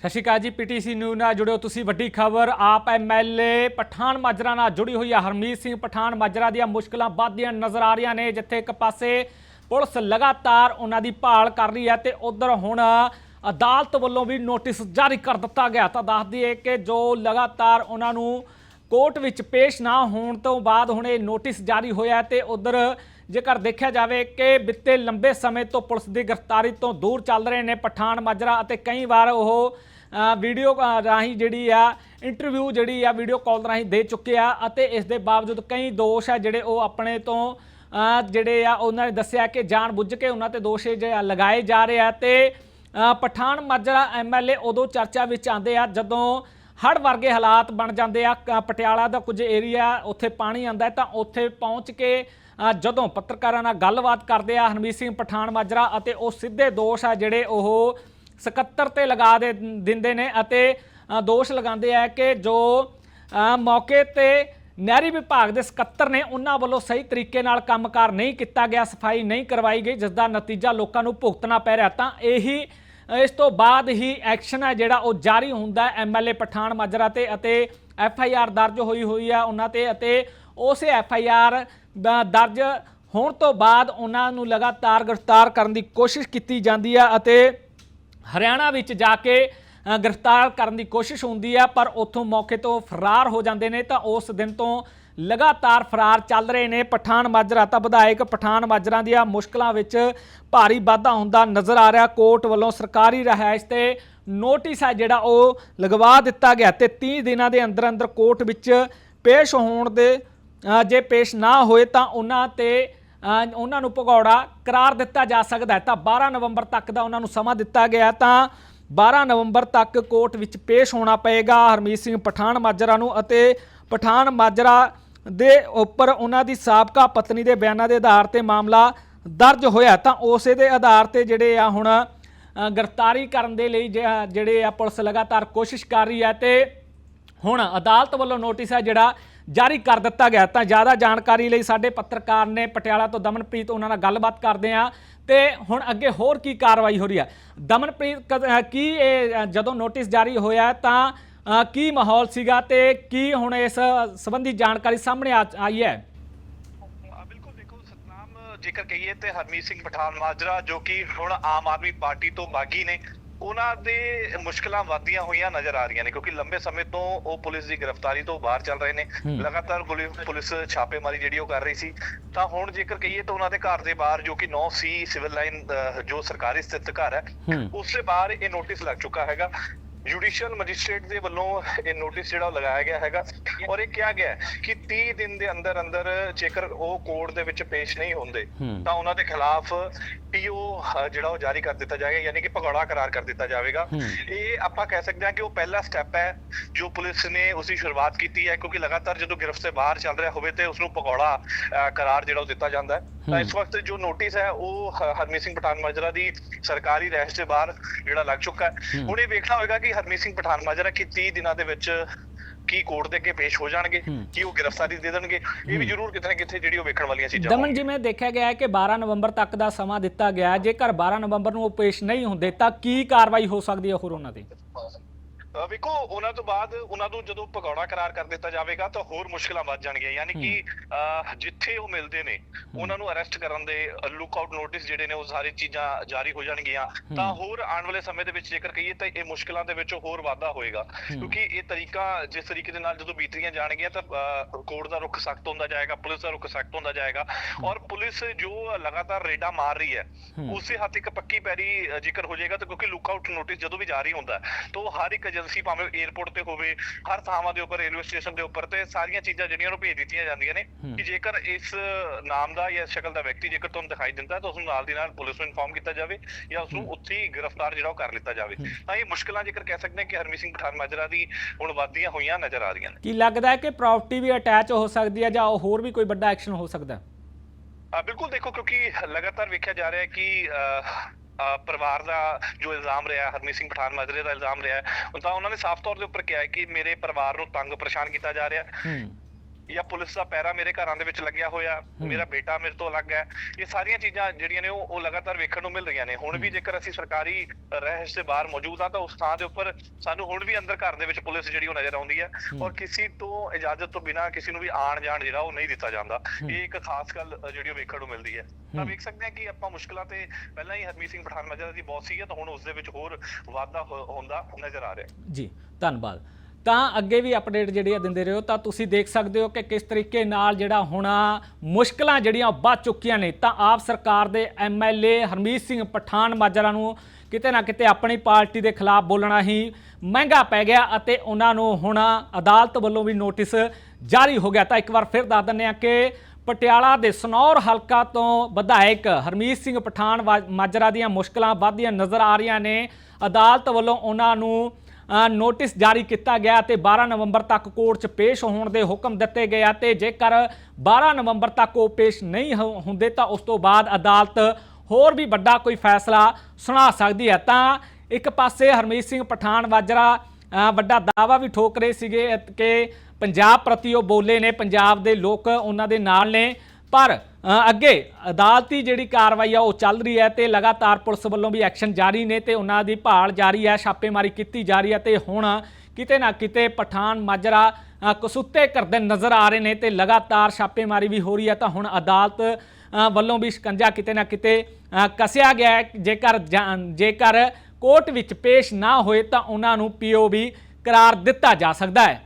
ਸਤਿ ਸ਼੍ਰੀ ਅਕਾਲ ਜੀ PTC news ਨਾਲ ਜੁੜਿਓ ਤੁਸੀਂ ਵੱਡੀ ਖਬਰ। ਆਪ ਐਮਐਲਏ ਪਠਾਨ ਮਾਜਰਾ ਨਾਲ ਜੁੜੀ ਹੋਈ ਹੈ ਹਰਮੀਤ ਸਿੰਘ ਪਠਾਨ ਮਾਜਰਾ ਦੀਆਂ ਮੁਸ਼ਕਲਾਂ ਵੱਧਦੀਆਂ ਨਜ਼ਰ ਆ ਰਹੀਆਂ ਨੇ, ਜਿੱਥੇ ਇੱਕ ਪਾਸੇ ਪੁਲਿਸ ਲਗਾਤਾਰ ਉਹਨਾਂ ਦੀ ਭਾਲ ਕਰ ਰਹੀ ਹੈ ਤੇ ਉਧਰ ਹੁਣ ਅਦਾਲਤ ਵੱਲੋਂ ਵੀ ਨੋਟਿਸ ਜਾਰੀ ਕਰ ਦਿੱਤਾ ਗਿਆ। ਤਾਂ ਦੱਸ ਦਈਏ ਕਿ ਜੋ ਲਗਾਤਾਰ ਉਹਨਾਂ ਨੂੰ ਕੋਰਟ ਵਿੱਚ ਪੇਸ਼ ਨਾ ਹੋਣ ਤੋਂ ਬਾਅਦ ਹੁਣ ਇਹ ਨੋਟਿਸ ਜਾਰੀ ਹੋਇਆ ਤੇ ਉਧਰ ਜੇਕਰ ਦੇਖਿਆ ਜਾਵੇ ਕਿ ਬਿੱਤੇ ਲੰਬੇ ਸਮੇਂ ਤੋਂ ਪੁਲਿਸ ਦੀ ਗ੍ਰਿਫਤਾਰੀ ਤੋਂ ਦੂਰ ਚੱਲ ਰਹੇ ਨੇ ਪਠਾਨ ਮਾਜਰਾ ਅਤੇ ਕਈ ਵਾਰ ਉਹ ਵੀਡੀਓ ਰਾਹੀਂ ਜਿਹੜੀ ਆ ਇੰਟਰਵਿਊ ਜਿਹੜੀ ਆ ਵੀਡੀਓ ਕਾਲ ਰਾਹੀਂ ਦੇ ਚੁੱਕੇ ਆ ਅਤੇ ਇਸ ਦੇ ਬਾਵਜੂਦ ਕਈ ਦੋਸ਼ ਆ ਜਿਹੜੇ ਉਹ ਆਪਣੇ ਤੋਂ ਜਿਹੜੇ ਆ, ਉਹਨਾਂ ਨੇ ਦੱਸਿਆ ਕਿ ਜਾਣ ਬੁੱਝ ਕੇ ਉਹਨਾਂ ਤੇ ਦੋਸ਼ ਜਿਹੜੇ ਲਗਾਏ ਜਾ ਰਹੇ ਆ ਤੇ ਪਠਾਨ ਮਾਜਰਾ ਐਮਐਲਏ ਉਦੋਂ ਚਰਚਾ ਵਿੱਚ ਆਉਂਦੇ ਆ ਜਦੋਂ ਹੜ੍ਹ ਵਰਗੇ ਹਾਲਾਤ ਬਣ ਜਾਂਦੇ ਆ, ਕ- ਪਟਿਆਲਾ ਦਾ ਕੁਝ ਏਰੀਆ ਉੱਥੇ ਪਾਣੀ ਆਂਦਾ ਤਾਂ ਉੱਥੇ ਪਹੁੰਚ ਕੇ ਜਦੋਂ ਪੱਤਰਕਾਰਾਂ ਨਾਲ ਗੱਲਬਾਤ ਕਰਦੇ ਆ ਹਰਮੀਤ ਸਿੰਘ ਪਠਾਨ ਮਾਜਰਾ ਅਤੇ ਉਹ ਸਿੱਧੇ ਦੋਸ਼ ਆ ਜਿਹੜੇ ਉਹ ਸਕੱਤਰ ਤੇ ਲਗਾ ਦੇ ਦਿੰਦੇ ਨੇ ਅਤੇ ਦੋਸ਼ ਲਗਾਉਂਦੇ ਆ ਕਿ ਜੋ ਮੌਕੇ ਤੇ ਨਹਿਰੀ ਵਿਭਾਗ ਦੇ ਸਕੱਤਰ ਨੇ ਉਹਨਾਂ ਵੱਲੋਂ ਸਹੀ ਤਰੀਕੇ ਨਾਲ ਕੰਮਕਾਰ ਨਹੀਂ ਕੀਤਾ ਗਿਆ, ਸਫ਼ਾਈ ਨਹੀਂ ਕਰਵਾਈ ਗਈ, ਜਿਸ ਦਾ ਨਤੀਜਾ ਲੋਕਾਂ ਨੂੰ ਭੁਗਤਣਾ ਪੈ ਰਿਹਾ। ਤਾਂ ਇਹੀ, ਇਸ ਤੋਂ ਬਾਅਦ ਹੀ ਐਕਸ਼ਨ ਹੈ ਜਿਹੜਾ ਉਹ ਜਾਰੀ ਹੁੰਦਾ ਹੈ ਐਮਐਲਏ ਪਠਾਨ ਮਾਜਰਾ ਤੇ ਅਤੇ ਐਫ ਆਈ ਆਰ ਦਰਜ ਹੋਈ ਹੋਈ ਹੈ ਉਹਨਾਂ ਤੇ ਅਤੇ ਉਸੇ ਐਫ ਆਈ ਆਰ ਦਰਜ ਹੋਣ ਤੋਂ ਬਾਅਦ ਉਹਨਾਂ ਨੂੰ ਲਗਾਤਾਰ ਗ੍ਰਿਫਤਾਰ ਕਰਨ ਦੀ ਕੋਸ਼ਿਸ਼ ਕੀਤੀ ਜਾਂਦੀ ਹੈ ਅਤੇ ਹਰਿਆਣਾ ਵਿੱਚ ਜਾ ਕੇ ਗ੍ਰਿਫਤਾਰ ਕਰਨ ਦੀ ਕੋਸ਼ਿਸ਼ ਹੁੰਦੀ ਹੈ ਪਰ ਉੱਥੋਂ ਮੌਕੇ ਤੋਂ ਫਰਾਰ ਹੋ ਜਾਂਦੇ ਨੇ, ਤਾਂ ਉਸ ਦਿਨ ਤੋਂ ਲਗਾਤਾਰ ਫਰਾਰ ਚੱਲ ਰਹੇ ਨੇ। ਪਠਾਨ ਮਾਜਰਾ, ਤਾਂ ਵਿਧਾਇਕ ਪਠਾਨ ਮਾਜਰਾ ਦੀਆਂ ਮੁਸ਼ਕਲਾਂ ਵਿੱਚ ਭਾਰੀ ਵਾਧਾ ਹੁੰਦਾ ਨਜ਼ਰ ਆ ਰਿਹਾ। ਕੋਰਟ ਵੱਲੋਂ ਸਰਕਾਰੀ ਰਿਹਾਇਸ਼ ਤੇ ਨੋਟਿਸ ਹੈ ਜਿਹੜਾ ਉਹ ਲਗਵਾ ਦਿੱਤਾ ਗਿਆ ਤੇ 30 ਦਿਨਾਂ ਦੇ ਅੰਦਰ ਅੰਦਰ ਕੋਰਟ ਵਿੱਚ ਪੇਸ਼ ਹੋਣ ਦੇ ਜੇ ਪੇਸ਼ ਨਾ ਹੋਏ ਤਾਂ ਉਹਨਾਂ ਤੇ ਉਹਨਾਂ ਨੂੰ ਭਗੌੜਾ ਕਰਾਰ ਦਿੱਤਾ ਜਾ ਸਕਦਾ ਹੈ। ਤਾਂ 12 ਨਵੰਬਰ ਤੱਕ ਦਾ ਉਹਨਾਂ ਨੂੰ ਸਮਾਂ ਦਿੱਤਾ ਗਿਆ ਤਾਂ 12 ਨਵੰਬਰ ਤੱਕ ਕੋਰਟ ਵਿੱਚ ਪੇਸ਼ ਹੋਣਾ ਪਏਗਾ ਹਰਮੀਤ ਸਿੰਘ ਪਠਾਨ ਮਾਜਰਾ ਨੂੰ ਅਤੇ ਪਠਾਨ ਮਾਜਰਾ ਦੇ ਉੱਪਰ ਉਹਨਾਂ ਦੀ ਸਾਬਕਾ ਪਤਨੀ ਦੇ ਬਿਆਨਾਂ ਦੇ ਆਧਾਰ ਤੇ ਮਾਮਲਾ ਦਰਜ ਹੋਇਆ ਤਾਂ ਉਸੇ ਦੇ ਆਧਾਰ ਤੇ ਜਿਹੜੇ ਆ ਹੁਣ ਗ੍ਰਿਫਤਾਰੀ ਕਰਨ ਦੇ ਲਈ ਜਿਹੜੇ ਆ ਪੁਲਿਸ ਲਗਾਤਾਰ ਕੋਸ਼ਿਸ਼ ਕਰ ਰਹੀ ਹੈ ਤੇ ਹੁਣ ਅਦਾਲਤ ਵੱਲੋਂ ਨੋਟਿਸ ਹੈ ਜਿਹੜਾ ਜਾਰੀ ਕਰ ਦਿੱਤਾ ਗਿਆ ਤਾਂ ਜ਼ਿਆਦਾ ਜਾਣਕਾਰੀ ਲਈ ਸਾਡੇ ਪੱਤਰਕਾਰ ਨੇ ਪਟਿਆਲਾ ਤੋਂ ਦਮਨਪ੍ਰੀਤ ਉਹਨਾਂ ਨਾਲ ਗੱਲਬਾਤ ਕਰਦੇ ਆ ਤੇ ਹੁਣ ਅੱਗੇ ਹੋਰ ਕੀ ਕਾਰਵਾਈ ਹੋ ਰਹੀ ਹੈ। ਦਮਨਪ੍ਰੀਤ ਕੀ ਇਹ ਜਦੋਂ ਨੋਟਿਸ ਜਾਰੀ ਹੋਇਆ ਤਾਂ ਕੀ ਮਾਹੌਲ ਸੀਗਾ ਤੇ ਕੀ ਹੁਣ ਇਸ ਸੰਬੰਧੀ ਜਾਣਕਾਰੀ ਸਾਹਮਣੇ ਆਈ ਹੈ? ਬਿਲਕੁਲ ਦੇਖੋ, ਸਤਨਾਮ ਜੇਕਰ ਕਹੀਏ ਤੇ ਹਰਮੀਤ ਸਿੰਘ ਪਠਾਨ ਮਾਜਰਾ ਜੋ ਕਿ ਹੁਣ ਆਮ ਆਦਮੀ ਪਾਰਟੀ ਤੋਂ ਬਾਗੀ ਨੇ ਉਹਨਾਂ ਦੇ ਮੁਸ਼ਕਲਾਂ ਵਧਦੀਆਂ ਹੋਈਆਂ ਨਜ਼ਰ ਆ ਰਹੀਆਂ ਨੇ ਕਿਉਂਕਿ ਲੰਬੇ ਸਮੇਂ ਤੋਂ ਉਹ ਪੁਲਿਸ ਦੀ ਗ੍ਰਿਫਤਾਰੀ ਤੋਂ ਬਾਹਰ ਚੱਲ ਰਹੇ ਨੇ। ਲਗਾਤਾਰ ਪੁਲਿਸ ਪੁਲਿਸ ਛਾਪੇਮਾਰੀ ਜਿਹੜੀ ਉਹ ਕਰ ਰਹੀ ਸੀ ਤਾਂ ਹੁਣ ਜੇਕਰ ਕਹੀਏ ਤਾਂ ਉਹਨਾਂ ਦੇ ਘਰ ਦੇ ਬਾਹਰ ਜੋ ਕਿ 9 ਸੀ ਸਿਵਲ ਲਾਈਨ ਜੋ ਸਰਕਾਰੀ ਸਥਿਤ ਘਰ ਹੈ। ਉਸ ਦੇ ਬਾਹਰ ਇਹ ਨੋਟਿਸ ਲੱਗ ਚੁੱਕਾ ਹੈਗਾ ਜੁਡੀਸ਼ੀਅਲ ਮੈਜਿਸਟ੍ਰੇਟ ਦੇ ਵੱਲੋਂ ਇਹ ਨੋਟਿਸ ਜਿਹੜਾ ਲਗਾਇਆ ਗਿਆ ਹੈਗਾ ਔਰ ਇਹ ਕਿਹਾ ਗਿਆ ਕਿ 30 ਦਿਨ ਦੇ ਅੰਦਰ ਅੰਦਰ ਜੇਕਰ ਉਹ ਕੋਰਟ ਦੇ ਵਿੱਚ ਪੇਸ਼ ਨਹੀਂ ਹੁੰਦੇ। ਤਾਂ ਉਹਨਾਂ ਦੇ ਖਿਲਾਫ ਪੀਓ ਜਿਹੜਾ ਉਹ ਜਾਰੀ ਕਰ ਦਿੱਤਾ ਜਾਏਗਾ ਯਾਨੀ ਕਿ ਭਗੌੜਾ ਕਰਾਰ ਕਰ ਦਿੱਤਾ ਜਾਵੇਗਾ। ਇਹ ਆਪਾਂ ਕਹਿ ਸਕਦੇ ਹਾਂ ਕਿ ਉਹ ਪਹਿਲਾ ਸਟੈਪ ਹੈ ਜੋ ਪੁਲਿਸ ਨੇ ਉਸਦੀ ਸ਼ੁਰੂਆਤ ਕੀਤੀ ਹੈ ਕਿਉਂਕਿ ਲਗਾਤਾਰ ਜਦੋਂ ਗ੍ਰਿਫਤ ਤੋਂ ਬਾਹਰ ਚੱਲ ਰਿਹਾ ਹੋਵੇ ਤੇ ਉਸ ਨੂੰ ਭਗੌੜਾ ਕਰਾਰ ਜਿਹੜਾ ਉਹ ਦਿੱਤਾ ਜਾਂਦਾ ਹੈ ਤਾਂ ਇਸ ਵਕਤ ਜੋ ਨੋਟਿਸ ਹੈ ਉਹ ਹਰਮੀਤ ਸਿੰਘ ਪਠਾਨ ਮਾਜਰਾ ਦੀ ਸਰਕਾਰੀ ਰਹਿਸ਼ ਦੇ ਬਾਹਰ ਜਿਹੜਾ ਲੱਗ ਚੁੱਕਾ ਹੈ। ਹੁਣ ਇਹ ਵੇਖਣਾ ਹੋਵੇਗਾ ਕਿ ਹਰਮੀਤ ਸਿੰਘ ਪਠਾਨ ਮਾਜਰਾ ਕੀ 30 ਦਿਨਾਂ ਦੇ ਵਿੱਚ ਕੀ ਕੋਰਟ ਦੇ ਅੱਗੇ ਪੇਸ਼ ਹੋ ਜਾਣਗੇ। ਕੀ ਉਹ ਗ੍ਰਿਫਤਾਰੀ ਦੇ ਦੇਣਗੇ ਇਹ ਵੀ ਜ਼ਰੂਰ ਕਿਤੇ ਨਾ ਕਿਤੇ ਜਿਹੜੀ ਉਹ ਵੇਖਣ ਵਾਲੀਆਂ ਚੀਜ਼ਾਂ ਦਮਨ ਜਿਵੇਂ ਦੇਖਿਆ ਗਿਆ ਹੈ ਕਿ 12 ਨਵੰਬਰ ਤੱਕ ਦਾ ਸਮਾਂ ਦਿੱਤਾ ਗਿਆ ਹੈ। ਜੇਕਰ 12 ਨਵੰਬਰ ਨੂੰ ਉਹ ਪੇਸ਼ ਨਹੀਂ ਹੁੰਦੇ ਤਾਂ ਕੀ ਕਾਰਵਾਈ ਹੋ ਸਕਦੀ ਹੈ ਹੋਰ ਉਹਨਾਂ ਤੇ ਅਹ ਵੇਖੋ ਉਹਨਾਂ ਤੋਂ ਬਾਅਦ ਉਹਨਾਂ ਨੂੰ ਜਦੋਂ ਭਗੌੜਾ ਕਰਾਰ ਕਰ ਦਿੱਤਾ ਜਾਵੇਗਾ ਤਾਂ ਹੋਰ ਮੁਸ਼ਕਲਾਂ ਵੱਧ ਜਾਣਗੀਆਂ। ਯਾਨੀ ਕਿ ਜਿੱਥੇ ਉਹ ਮਿਲਦੇ ਨੇ ਉਹਨਾਂ ਨੂੰ ਅਰੈਸਟ ਕਰਨ ਦੇ ਲੁੱਕ ਆਊਟ ਨੋਟਿਸ ਜਿਹੜੇ ਨੇ ਉਹ ਸਾਰੀ ਚੀਜ਼ਾਂ ਜਾਰੀ ਹੋ ਜਾਣਗੀਆਂ। ਤਾਂ ਹੋਰ ਆਉਣ ਵਾਲੇ ਸਮੇਂ ਦੇ ਵਿੱਚ ਜੇਕਰ ਕਹੀਏ ਤਾਂ ਇਹ ਮੁਸ਼ਕਲਾਂ ਦੇ ਵਿੱਚ ਹੋਰ ਵਾਧਾ ਹੋਏਗਾ। ਕਿਉਂਕਿ ਇਹ ਤਰੀਕਾ ਜਿਸ ਤਰੀਕੇ ਦੇ ਨਾਲ ਜਦੋਂ ਬੀਤੀਆਂ ਜਾਣਗੀਆਂ ਤਾਂ ਕੋਰਟ ਦਾ ਰੁਖ ਸਖਤ ਹੁੰਦਾ ਜਾਏਗਾ ਪੁਲਿਸ ਦਾ ਰੁਖ ਸਖਤ ਹੁੰਦਾ ਜਾਏਗਾ। ਔਰ ਪੁਲਿਸ ਜੋ ਲਗਾਤਾਰ ਰੇਡਾਂ ਮਾਰ ਰਹੀ ਹੈ ਉਸੇ ਹੱਥ ਇੱਕ ਪੱਕੀ ਪੈਰੀ ਜੇਕਰ ਹੋ ਜਾਏਗਾ ਤਾਂ ਕਿਉਂਕਿ ਲੁੱਕ ਆਊਟ ਨੋਟਿਸ ਜਦੋਂ ਵੀ ਜਾਰੀ ਹੁੰਦਾ ਤਾਂ ਉਹ ਹਰ ਇੱਕ ਏਜੰਸੀ ਭਾਵੇਂ 에ਅਰਪੋਰਟ ਤੇ ਹੋਵੇ ਹਰ ਥਾਵਾਂ ਦੇ ਉੱਪਰ ਰੇਲਵੇ ਸਟੇਸ਼ਨ ਦੇ ਉੱਪਰ ਤੇ ਸਾਰੀਆਂ ਚੀਜ਼ਾਂ ਜਿਹੜੀਆਂ ਨੂੰ ਭੇਜ ਦਿੱਤੀਆਂ ਜਾਂਦੀਆਂ ਨੇ। ਕਿ ਜੇਕਰ ਇਸ ਨਾਮ ਦਾ ਜਾਂ ਇਸ ਸ਼ਕਲ ਦਾ ਵਿਅਕਤੀ ਜੇਕਰ ਤੁਹਾਨੂੰ ਦਿਖਾਈ ਦਿੰਦਾ ਤਾਂ ਉਸ ਨੂੰ ਨਾਲ ਦੀ ਨਾਲ ਪੁਲਿਸ ਨੂੰ ਇਨਫੋਰਮ ਕੀਤਾ ਜਾਵੇ ਜਾਂ ਉਸ ਨੂੰ ਉੱਥੇ ਹੀ ਗ੍ਰਿਫਤਾਰ ਜਿਹੜਾ ਉਹ ਕਰ ਲਿੱਤਾ ਜਾਵੇ। ਤਾਂ ਇਹ ਮੁਸ਼ਕਲਾਂ ਜੇਕਰ ਕਹਿ ਸਕਦੇ ਹਾਂ ਕਿ ਹਰਮੀਤ ਸਿੰਘ ਪਠਾਨ ਮਾਜਰਾ ਦੀ ਹੁਣ ਵੱਧਦੀਆਂ ਹੋਈਆਂ ਨਜ਼ਰ ਆ ਰਹੀਆਂ ਨੇ। ਕੀ ਲੱਗਦਾ ਹੈ ਕਿ ਪ੍ਰਾਪਰਟੀ ਵੀ ਅਟੈਚ ਹੋ ਸਕਦੀ ਹੈ ਜਾਂ ਹੋਰ ਵੀ ਕੋਈ ਵੱਡਾ ਐਕਸ਼ਨ ਹੋ ਸਕਦਾ ਹੈ? ਬਿਲਕੁਲ ਦੇਖੋ ਕਿਉਂਕਿ ਲਗਾਤਾਰ ਵੇਖਿਆ ਜਾ ਰਿਹਾ ਹੈ ਕਿ ਪਰਿਵਾਰ ਦਾ ਜੋ ਇਲਜ਼ਾਮ ਰਿਹਾ, ਹਰਮੀਤ ਸਿੰਘ ਪਠਾਨ ਮਾਜਰੇ ਦਾ ਇਲਜ਼ਾਮ ਰਿਹਾ, ਤਾਂ ਉਹਨਾਂ ਨੇ ਸਾਫ਼ ਤੌਰ ਦੇ ਉੱਪਰ ਕਿਹਾ ਹੈ ਕਿ ਮੇਰੇ ਪਰਿਵਾਰ ਨੂੰ ਤੰਗ ਪਰੇਸ਼ਾਨ ਕੀਤਾ ਜਾ ਰਿਹਾ। ਹੈ। ਜਾਂ ਪੁਲਿਸ ਦਾ ਪੈਰਾ ਮੇਰੇ ਘਰਾਂ ਦੇ ਵਿੱਚ ਲੱਗਿਆ ਹੋਇਆ ਮੇਰਾ ਬੇਟਾ ਮੇਰੇ ਤੋਂ ਅਲੱਗ ਹੈ ਇਹ ਸਾਰੀਆਂ ਚੀਜ਼ਾਂ ਜਿਹੜੀਆਂ ਨੇ ਉਹ ਉਹ ਲਗਾਤਾਰ ਵੇਖਣ ਨੂੰ ਮਿਲ ਰਹੀਆਂ ਨੇ। ਹੁਣ ਵੀ ਜੇਕਰ ਅਸੀਂ ਸਰਕਾਰੀ ਰਹਿਸ਼ ਦੇ ਬਾਹਰ ਮੌਜੂਦ ਆ ਤਾਂ ਉਸ ਥਾਂ ਦੇ ਉੱਪਰ ਸਾਨੂੰ ਹੁਣ ਵੀ ਅੰਦਰ ਘਰ ਦੇ ਵਿੱਚ ਪੁਲਿਸ ਜਿਹੜੀ ਉਹ ਨਜ਼ਰ ਆਉਂਦੀ ਹੈ ਔਰ ਕਿਸੇ ਤੋਂ ਇਜਾਜ਼ਤ ਤੋਂ ਬਿਨਾਂ ਕਿਸੇ ਨੂੰ ਵੀ ਆਣ ਜਾਣ ਜਿਹੜਾ ਉਹ ਨਹੀਂ ਦਿੱਤਾ ਜਾਂਦਾ। ਇਹ ਇੱਕ ਖਾਸ ਗੱਲ ਜਿਹੜੀ ਉਹ ਵੇਖਣ ਨੂੰ ਮਿਲਦੀ ਹੈ। ਤਾਂ ਵੇਖ ਸਕਦੇ ਹਾਂ ਕਿ ਆਪਾਂ ਮੁਸ਼ਕਲਾਂ ਤੇ ਪਹਿਲਾਂ ਹੀ ਹਰਮੀਤ ਸਿੰਘ ਪਠਾਨ ਮਾਜਰਾ ਦੀ ਬਹੁਤ ਸੀ ਹੈ ਤਾਂ ਹੁਣ ਉਸ ਦੇ ਵਿੱਚ ਹੋਰ ਵਾਧਾ ਹੁੰਦਾ ਨਜ਼ਰ ਆ ਰਿਹਾ। ਜੀ ਧੰਨਵਾਦ। ਤਾਂ ਅੱਗੇ ਵੀ ਅਪਡੇਟ ਜਿਹੜੀ ਆ ਦਿੰਦੇ ਰਹੋ। ਤਾਂ ਤੁਸੀਂ ਦੇਖ ਸਕਦੇ ਹੋ ਕਿ ਕਿਸ ਤਰੀਕੇ ਨਾਲ ਜਿਹੜਾ ਹੁਣ ਮੁਸ਼ਕਲਾਂ ਜਿਹੜੀਆਂ ਵੱਧ ਚੁੱਕੀਆਂ ਨੇ, ਤਾਂ ਆਪ ਸਰਕਾਰ ਦੇ ਐਮਐਲਏ ਹਰਮੀਤ ਸਿੰਘ ਪਠਾਨ ਮਾਜਰਾ ਨੂੰ ਕਿਤੇ ਨਾ ਕਿਤੇ ਆਪਣੀ ਪਾਰਟੀ ਦੇ ਖਿਲਾਫ ਬੋਲਣਾ ਹੀ ਮਹਿੰਗਾ ਪੈ ਗਿਆ ਅਤੇ ਉਹਨਾਂ ਨੂੰ ਹੁਣ ਅਦਾਲਤ ਵੱਲੋਂ ਵੀ ਨੋਟਿਸ ਜਾਰੀ ਹੋ ਗਿਆ। ਤਾਂ ਇੱਕ ਵਾਰ ਫਿਰ ਦੱਸ ਦਿੰਦੇ ਹਾਂ ਕਿ ਪਟਿਆਲਾ ਦੇ ਸਨੌਰ ਹਲਕਾ ਤੋਂ ਵਿਧਾਇਕ ਹਰਮੀਤ ਸਿੰਘ ਪਠਾਨ ਵਾ- ਮਾਜਰਾ ਦੀਆਂ ਮੁਸ਼ਕਲਾਂ ਵੱਧਦੀਆਂ ਨਜ਼ਰ ਆ ਰਹੀਆਂ ਨੇ। ਅਦਾਲਤ ਵੱਲੋਂ ਉਹਨਾਂ ਨੂੰ ਨੋਟਿਸ ਜਾਰੀ ਕੀਤਾ ਗਿਆ ਤੇ 12 ਨਵੰਬਰ ਤੱਕ ਕੋਰਟ 'ਚ ਪੇਸ਼ ਹੋਣ ਦੇ ਹੁਕਮ ਦਿੱਤੇ ਗਏ ਆ ਤੇ ਜੇਕਰ 12 ਨਵੰਬਰ ਤੱਕ ਉਹ ਪੇਸ਼ ਨਹੀਂ ਹੋ- ਹੁੰਦੇ ਤਾਂ ਉਸ ਤੋਂ ਬਾਅਦ ਅਦਾਲਤ ਹੋਰ ਵੀ ਵੱਡਾ ਕੋਈ ਫੈਸਲਾ ਸੁਣਾ ਸਕਦੀ ਹੈ। ਤਾਂ ਇੱਕ ਪਾਸੇ ਹਰਮੀਤ ਸਿੰਘ ਪਠਾਨ ਵਾਜਰਾ ਵੱਡਾ ਦਾਵਾ ਵੀ ਠੋਕ ਰਹੇ ਸੀਗੇ ਕਿ ਪੰਜਾਬ ਪ੍ਰਤੀ ਉਹ ਬੋਲੇ ਨੇ, ਪੰਜਾਬ ਦੇ ਲੋਕ ਉਹਨਾਂ ਦੇ ਨਾਲ ਨੇ। ਪਰ ਅੱਗੇ ਅਦਾਲਤੀ ਜਿਹੜੀ ਕਾਰਵਾਈ ਆ ਉਹ ਚੱਲ ਰਹੀ ਹੈ ਤੇ ਲਗਾਤਾਰ ਪੁਲਿਸ ਵੱਲੋਂ ਵੀ ਐਕਸ਼ਨ ਜਾਰੀ ਨੇ ਤੇ ਉਹਨਾਂ ਦੀ ਭਾਲ ਜਾਰੀ ਹੈ ਛਾਪੇਮਾਰੀ ਕੀਤੀ ਜਾ ਰਹੀ ਹੈ ਤੇ ਹੁਣ ਕਿਤੇ ਨਾ ਕਿਤੇ ਪਠਾਨ ਮਾਜਰਾ ਅ, ਕਸੁੱਤੇ ਕਰਦੇ ਨਜ਼ਰ ਆ ਰਹੇ ਨੇ ਤੇ ਲਗਾਤਾਰ ਛਾਪੇਮਾਰੀ ਵੀ ਹੋ ਰਹੀ ਹੈ ਤਾਂ ਹੁਣ ਅਦਾਲਤ ਵੱਲੋਂ ਵੀ ਸ਼ਿਕੰਜਾ ਕਿਤੇ ਨਾ ਕਿਤੇ ਅ, ਕੱਸਿਆ ਗਿਆ ਜੇਕਰ ਜਾਂ- ਜੇਕਰ ਕੋਰਟ ਵਿੱਚ ਪੇਸ਼ ਨਾ ਹੋਏ ਤਾਂ ਉਹਨਾਂ ਨੂੰ ਪੀਓ ਵੀ ਕਰਾਰ ਦਿੱਤਾ ਜਾ ਸਕਦਾ ਹੈ।